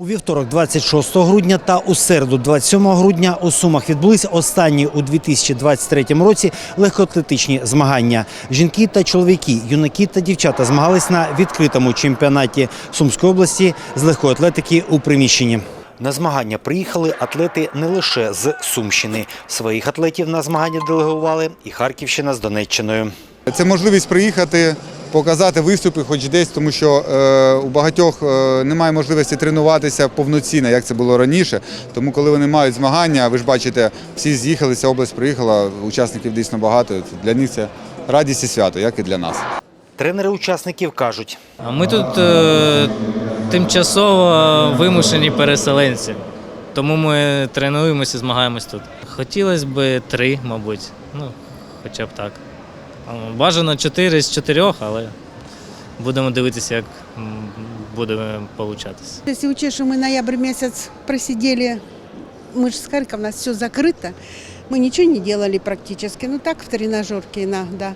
У вівторок, 26 грудня та у середу, 27 грудня, у Сумах відбулися останні у 2023 році легкоатлетичні змагання. Жінки та чоловіки, юнаки та дівчата змагались на відкритому чемпіонаті Сумської області з легкої атлетики у приміщенні. На змагання приїхали атлети не лише з Сумщини. Своїх атлетів на змагання делегували і Харківщина з Донеччиною. Це можливість приїхати, показати виступи, хоч десь, тому що е, у багатьох е, немає можливості тренуватися повноцінно, як це було раніше. Тому, коли вони мають змагання, ви ж бачите, всі з'їхалися, область приїхала, учасників дійсно багато. Для них це радість і свято, як і для нас. Тренери учасників кажуть, А ми тут е, тимчасово вимушені переселенці. Тому ми тренуємося, змагаємось тут. Хотілося б три, мабуть. Ну, хоча б так. А, Бажано чотири з чотирьох, але будемо дивитися, як м, буде получатися. Если учесть, что мы ноябрь месяц просидели, мы же с Харьков, у нас все закрыто, мы ничего не делали практически, ну так в тренажерке иногда.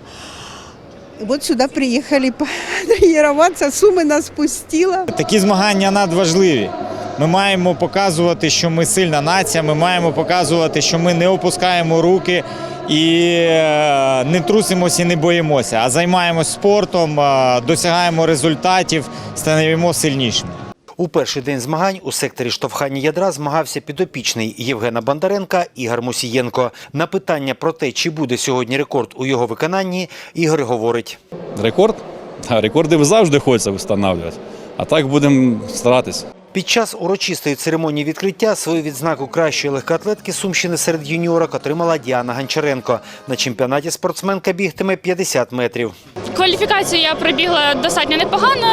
И Вот сюда приехали тренироваться, Сумы нас пустила. Такі змагання надважливі. Ми маємо показувати, що ми сильна нація. Ми маємо показувати, що ми не опускаємо руки і е, не трусимося і не боїмося, а займаємось спортом, е, досягаємо результатів, становимо сильнішими. У перший день змагань у секторі штовхання ядра змагався підопічний Євгена Бондаренка Ігор Мусієнко. На питання про те, чи буде сьогодні рекорд у його виконанні, Ігор говорить. Рекорд? Та, рекорди завжди хочеться встановлювати. А так будемо старатися. Під час урочистої церемонії відкриття свою відзнаку кращої легкоатлетки Сумщини серед юніорок отримала Діана Гончаренко. На чемпіонаті спортсменка бігтиме 50 метрів. Кваліфікацію я пробігла достатньо непогано.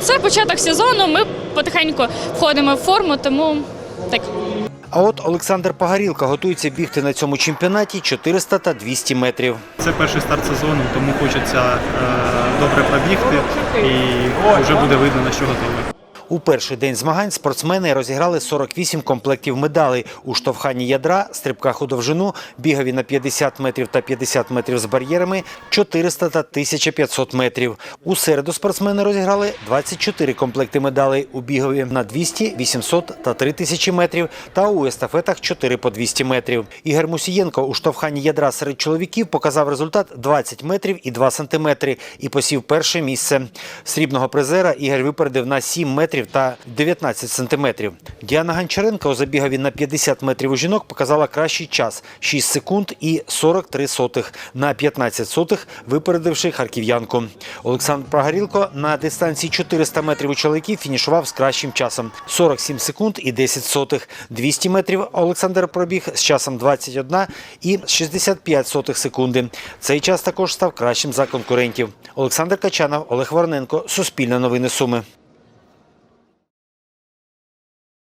Це початок сезону. Ми потихеньку входимо в форму, тому так. А от Олександр Погорілка готується бігти на цьому чемпіонаті 400 та 200 метрів. Це перший старт сезону, тому хочеться е, добре пробігти і вже буде видно на що готовий. У перший день змагань спортсмени розіграли 48 комплектів медалей у штовханні ядра, стрибках у довжину, бігові на 50 метрів та 50 метрів з бар'єрами, 400 та 1500 метрів. У середу спортсмени розіграли 24 комплекти медалей у бігові на 200, 800 та 3000 метрів та у естафетах 4 по 200 метрів. Ігор Мусієнко у штовханні ядра серед чоловіків показав результат 20 метрів і 2 сантиметри і посів перше місце. Срібного призера Ігор випередив на 7 метрів та 19 сантиметрів. Діана Гончаренко у забігові на 50 метрів у жінок показала кращий час – 6 секунд і 43 сотих на 15 сотих, випередивши харків'янку. Олександр Прогорілко на дистанції 400 метрів у чоловіків фінішував з кращим часом – 47 секунд і 10 сотих. 200 метрів Олександр пробіг з часом 21 і 65 сотих секунди. Цей час також став кращим за конкурентів. Олександр Качанов, Олег Вороненко, Суспільне новини Суми.